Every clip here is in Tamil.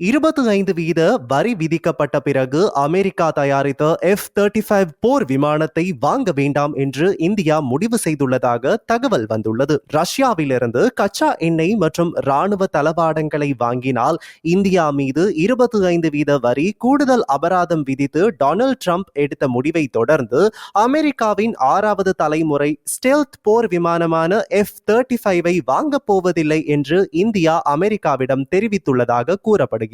இருபத்தி ஐந்து வீத வரி விதிக்கப்பட்ட பிறகு அமெரிக்கா தயாரித்த எஃப் தேர்ட்டி ஃபைவ் போர் விமானத்தை வாங்க வேண்டாம் என்று இந்தியா முடிவு செய்துள்ளதாக தகவல் வந்துள்ளது. ரஷ்யாவிலிருந்து கச்சா எண்ணெய் மற்றும் ராணுவ தளவாடங்களை வாங்கினால் இந்தியா மீது இருபத்தி ஐந்து வீத வரி கூடுதல் அபராதம் விதித்து டொனால்ட் ட்ரம்ப் எடுத்த முடிவை தொடர்ந்து அமெரிக்காவின் ஆறாவது தலைமுறை ஸ்டெல்த் போர் விமானமான எஃப் தேர்ட்டி ஃபைவை வாங்கப் போவதில்லை என்று இந்தியா அமெரிக்காவிடம் தெரிவித்துள்ளதாக கூறப்படுகிறது.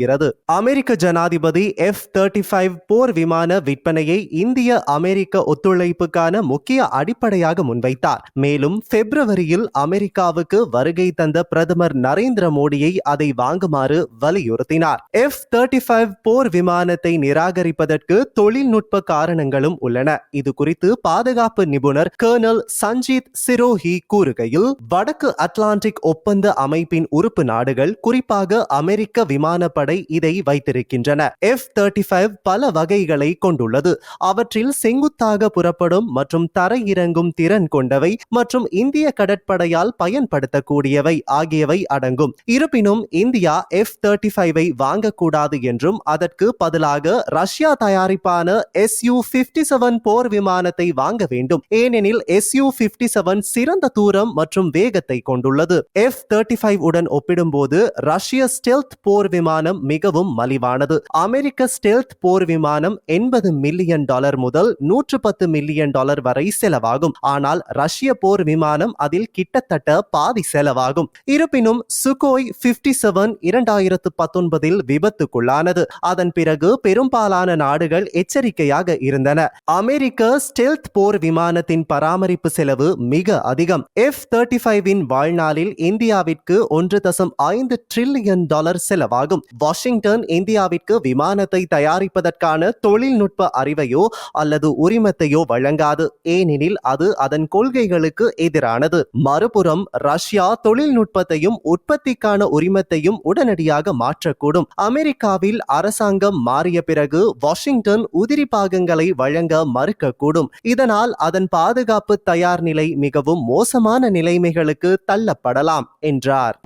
அமெரிக்க ஜனாதிபதி எஃப் தேர்ட்டி ஃபைவ் போர் விமான விற்பனையை இந்திய அமெரிக்க ஒத்துழைப்புக்கான முக்கிய அடிப்படையாக முன்வைத்தார். மேலும் பிப்ரவரியில் அமெரிக்காவுக்கு வருகை தந்த பிரதமர் நரேந்திர மோடியை அதை வாங்குமாறு வலியுறுத்தினார். எஃப் தேர்ட்டி ஃபைவ் போர் விமானத்தை நிராகரிப்பதற்கு தொழில்நுட்ப காரணங்களும் உள்ளன. இது குறித்து பாதுகாப்பு நிபுணர் கர்னல் சஞ்சீத் சிரோஹி கூறுகையில் வடக்கு அட்லாண்டிக் ஒப்பந்த அமைப்பின் உறுப்பு நாடுகள் குறிப்பாக அமெரிக்க விமானப்படை கடற்படை இதை வைத்திருக்கின்றன. எஃப் தேர்ட்டி ஃபைவ் பல வகைகளை கொண்டுள்ளது. அவற்றில் செங்குத்தாக புறப்படும் மற்றும் தரையிறங்கும் திறன் கொண்டவை மற்றும் இந்திய கடற்படையால் பயன்படுத்தக்கூடியவை ஆகியவை அடங்கும். இருப்பினும் இந்தியா எஃப் தேர்ட்டி ஃபைவை வாங்கக்கூடாது என்றும் அதற்கு பதிலாக ரஷ்யா தயாரிப்பான எஸ் யூ பிப்டி செவன் போர் விமானத்தை வாங்க வேண்டும். ஏனெனில் எஸ் யூ பிப்டி செவன் சிறந்த தூரம் மற்றும் வேகத்தை கொண்டுள்ளது. எஃப் தேர்ட்டி ஃபைவ் உடன் ஒப்பிடும்போது ரஷ்ய ஸ்டெல்த் போர் விமானம் விமானம் மிகவும் மலிவானது. அமெரிக்க ஸ்டெல்த் போர் விமானம் எண்பது மில்லியன் டாலர் முதல் நூற்று பத்து மில்லியன் டாலர் வரை செலவாகும். ஆனால் ரஷ்ய போர் விமானம் அதில் கிட்டத்தட்ட பாதி செலவாகும். இருப்பினும் சுகோய் பிப்டி செவன் இரண்டாயிரத்து பத்தொன்பதில் விபத்துக்குள்ளானது. அதன் பிறகு பெரும்பாலான நாடுகள் எச்சரிக்கையாக இருந்தன. அமெரிக்க ஸ்டெல்த் போர் விமானத்தின் பராமரிப்பு செலவு மிக அதிகம். எஃப் தேர்ட்டி ஃபைவின் வாழ்நாளில் இந்தியாவிற்கு ஒன்று தசம் ஐந்து ட்ரில்லியன் டாலர் செலவாகும். வாஷிங்டன் இந்தியாவிற்கு விமானத்தை தயாரிப்பதற்கான தொழில்நுட்ப அறிவையோ அல்லது உரிமத்தையோ வழங்காது. ஏனெனில் அது அதன் கொள்கைகளுக்கு எதிரானது. மறுபுறம் ரஷ்யா தொழில்நுட்பத்தையும் உற்பத்திக்கான உரிமத்தையும் உடனடியாக மாற்றக்கூடும். அமெரிக்காவில் அரசாங்கம் மாறிய பிறகு வாஷிங்டன் உதிரி பாகங்களை வழங்க மறுக்கக்கூடும். இதனால் அதன் பாதுகாப்பு தயார் நிலை மிகவும் மோசமான நிலைமைகளுக்கு தள்ளப்படலாம் என்றார்.